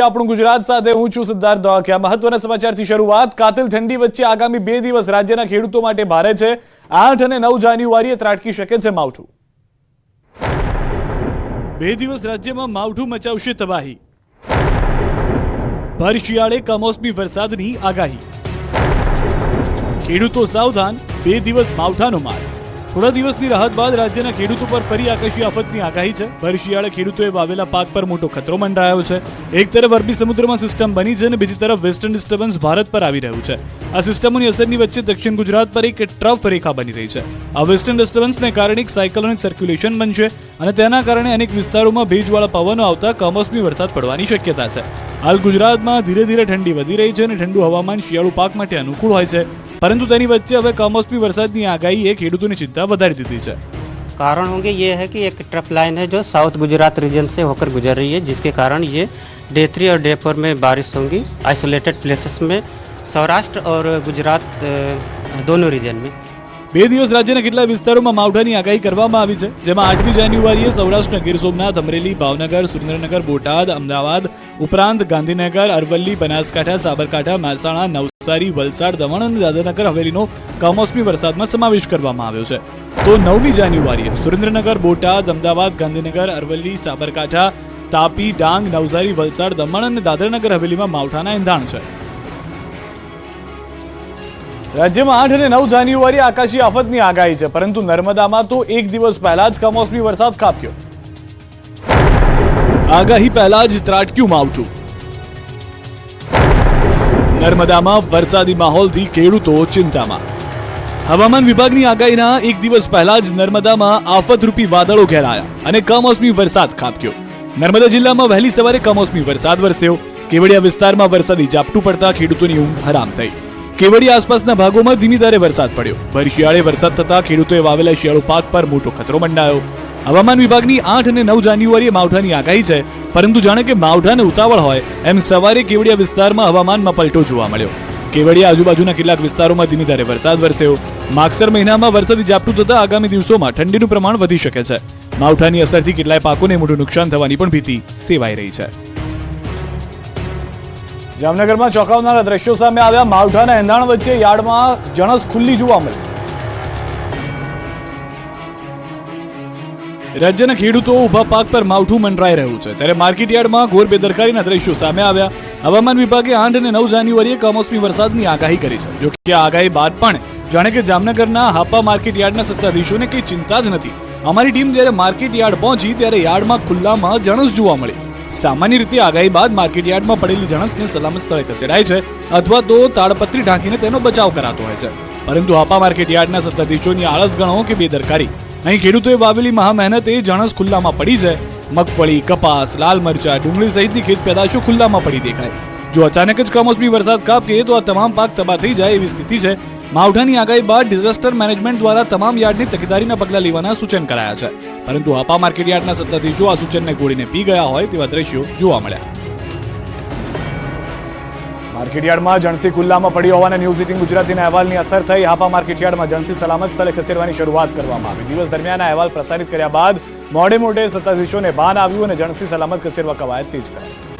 આપણું ગુજરાત સાથે હું છું સિદ્ધાર્થ ધોળકિયા મહત્વના સમાચારથી શરૂઆત. કાતિલ ઠંડી વચ્ચે આગામી બે દિવસ રાજ્યના ખેડૂતો માટે ભારે છે. આઠ અને નવ જાન્યુઆરીએ ત્રાટકી શકે છે માવઠું. બે દિવસ રાજ્યમાં માવઠું મચાવશે તબાહી. ભર શિયાળે કમોસમી વરસાદની આગાહી. ખેડૂતો સાવધાન, બે દિવસ માવઠાનો માર. થોડા દિવસની રાહત બાદ રાજ્યના ખેડૂતો પર ફરી આકાશી આફતની આગાહી છે. ભર શિયાળે ખેડૂતોએ વાવેલા પાક પર મોટો ખતરો મંડાયો છે. એક તરફ અરબી સમુદ્રમાં સિસ્ટમ બની છે અને બીજી તરફ વેસ્ટર્ન ડિસ્ટર્બન્સ ભારત પર આવી રહ્યું છે. આ સિસ્ટમોની અસરની વચ્ચે દક્ષિણ ગુજરાત પર એક ટ્રફ રેખા બની રહી છે. આ વેસ્ટર્ન ડિસ્ટર્બન્સને કારણે એક સાયકલોનિક સર્ક્યુલેશન બનશે અને તેના કારણે અનેક વિસ્તારોમાં ભેજવાળા પવનો આવતા કમોસમી વરસાદ પડવાની શક્યતા છે. હાલ ગુજરાતમાં ધીરે ધીરે ઠંડી વધી રહી છે અને ઠંડુ હવામાન શિયાળુ પાક માટે અનુકૂળ હોય છે. પરંતુ તેની વચ્ચે હવે કમોસમી વરસાદની આગાહીએ ખેડૂતોની ચિંતા વધારી દીધી છે कारण होंगे ये है कि एक ट्रफ लाइन है जो साउथ गुजरात रीजन से होकर गुजर रही है जिसके कारण ये डे थ्री और डे फोर में बारिश होंगी आइसोलेटेड प्लेसेस में सौराष्ट्र और गुजरात अ, दोनों रीजन में બે દિવસ રાજ્યના કેટલા વિસ્તારોમાં માવઠાની આગાહી કરવામાં આવી છે. જેમાં આઠમી જાન્યુઆરીએ સૌરાષ્ટ્ર ગીર સોમનાથ, અમરેલી, ભાવનગર, સુરેન્દ્રનગર, બોટાદ, અમદાવાદ, ઉપરાંત ગાંધીનગર, અરવલ્લી, બનાસકાંઠા, સાબરકાંઠા, મહેસાણા, નવસારી, વલસાડ, દમણ અને દાદરાનગર હવેલીનો કમોસમી વરસાદમાં સમાવેશ કરવામાં આવ્યો છે. તો નવમી જાન્યુઆરીએ સુરેન્દ્રનગર, બોટાદ, અમદાવાદ, ગાંધીનગર, અરવલ્લી, સાબરકાંઠા, તાપી, ડાંગ, નવસારી, વલસાડ, દમણ અને દાદરાનગર હવેલીમાં માવઠાના એંધાણ છે. રાજ્યમાં આઠ અને નવ જાન્યુઆરી આકાશી આફતની આગાહી છે, પરંતુ નર્મદામાં તો એક દિવસ પહેલા જ કમોસમી વરસાદ ખાબક્યો. આગાહી પહેલા જ ત્રાટક્યું માવઠું. નર્મદામાં વરસાદી માહોલથી ખેડૂતો ચિંતામાં. હવામાન વિભાગની આગાહીના એક દિવસ પહેલા જ નર્મદામાં આફતરૂપી વાદળો ઘેરાયા અને કમોસમી વરસાદ ખાબક્યો. નર્મદા જિલ્લામાં વહેલી સવારે કમોસમી વરસાદ વરસ્યો. કેવડિયા વિસ્તારમાં વરસાદી ઝાપટું પડતા ખેડૂતોની ઊંઘ હરામ થઈ. કેવડિયા આસપાસના ભાગોમાં ધીમી ધારે વરસાદ પડ્યો. ભર શિયાળે વરસાદ થતા ખેડૂતોએ વાવેલા શિયાળુ પાક પર મોટો ખતરો મંડાયો. હવામાન વિભાગની આઠ અને નવ જાન્યુઆરીએ માવઠાની આગાહી છે, પરંતુ જાણે કે માવઠાને ઉતાવળ હોય એમ સવારે કેવડિયા વિસ્તારમાં હવામાનમાં પલટો જોવા મળ્યો. કેવડિયા આજુબાજુના કેટલાક વિસ્તારોમાં ધીમી ધારે વરસાદ વરસ્યો. માગસર મહિનામાં વરસાદી ઝાપટું થતા આગામી દિવસોમાં ઠંડીનું પ્રમાણ વધી શકે છે. માવઠાની અસરથી કેટલાય પાકોને મોટું નુકસાન થવાની પણ ભીતિ સેવાઈ રહી છે. જામનગરમાં ચોંકાવનારા દ્રશ્યો સામે આવ્યા. માવઠાના એંધાણ વચ્ચે યાર્ડમાં જણસ ખુલ્લી જોવા મળી. રાજ્યના ખેડૂતો ઊભા પાક પર માવઠું મંડરાઈ રહ્યું છે. ત્યારે માર્કેટ યાર્ડમાં ઘોર બેદરકારીના દ્રશ્યો સામે આવ્યા. હવામાન વિભાગે આઠ અને નવ જાન્યુઆરીએ કમોસમી વરસાદની આગાહી કરી છે. જો કે આગાહી બાદ પણ જાણે કે જામનગરના હાપા માર્કેટ યાર્ડના સત્તાધીશોને કંઈ ચિંતા જ નથી. અમારી ટીમ જ્યારે માર્કેટ યાર્ડ પહોંચી, ત્યારે યાર્ડમાં ખુલ્લામાં જણસ જોવા મળી. સામાન્ય રીતે આગાહી બાદ માર્કેટ યાર્ડમાં પડેલી જણસને સલામત સ્થળે ખસેડાય છે અથવા તો તાડપત્રી ઢાંકીને તેનો બચાવ કરાતો હોય છે. પરંતુ હાપા માર્કેટ યાર્ડના સત્તાધીશોની આળસ ગણો કે બેદરકારી. અહીં ખેડૂતોએ વાવેલી મહા મહેનતે જણસ ખુલ્લામાં પડી છે. મગફળી, કપાસ, લાલ મરચા, ડુંગળી સહિતની ખેત પેદાશો ખુલ્લામાં પડી દેખાય. જો અચાનક જ કમોસમી વરસાદ કાપકે તો આ તમામ પાક તબાહ થઈ જાય એવી સ્થિતિ છે. માવઠાની આગાહી બાદ ડિઝાસ્ટર મેનેજમેન્ટ દ્વારા તમામ યાર્ડની તકેદારીના પગલાં લેવાના સૂચન કરાયા છે. પરંતુ હપા માર્કેટ યાર્ડના સત્તાધીશો આ સૂચનને ગોળીને પી ગયા હોય તેવા દ્રશ્યો જોવા મળ્યા. માર્કેટ યાર્ડમાં જણસી ખુલ્લામાં પડી હોવાના ન્યૂઝ એટીન ગુજરાતીના અહેવાલની અસર થઈ. હાપા માર્કેટ યાર્ડમાં જણસી સલામત સ્થળે ખસેડવાની શરૂઆત કરવામાં આવી. દિવસ દરમિયાન અહેવાલ પ્રસારિત કર્યા બાદ મોડે મોડે સત્તાધીશોને ભાન આવ્યું અને જણસી સલામત ખસેડવા કવાયત તેજ કરાઈ.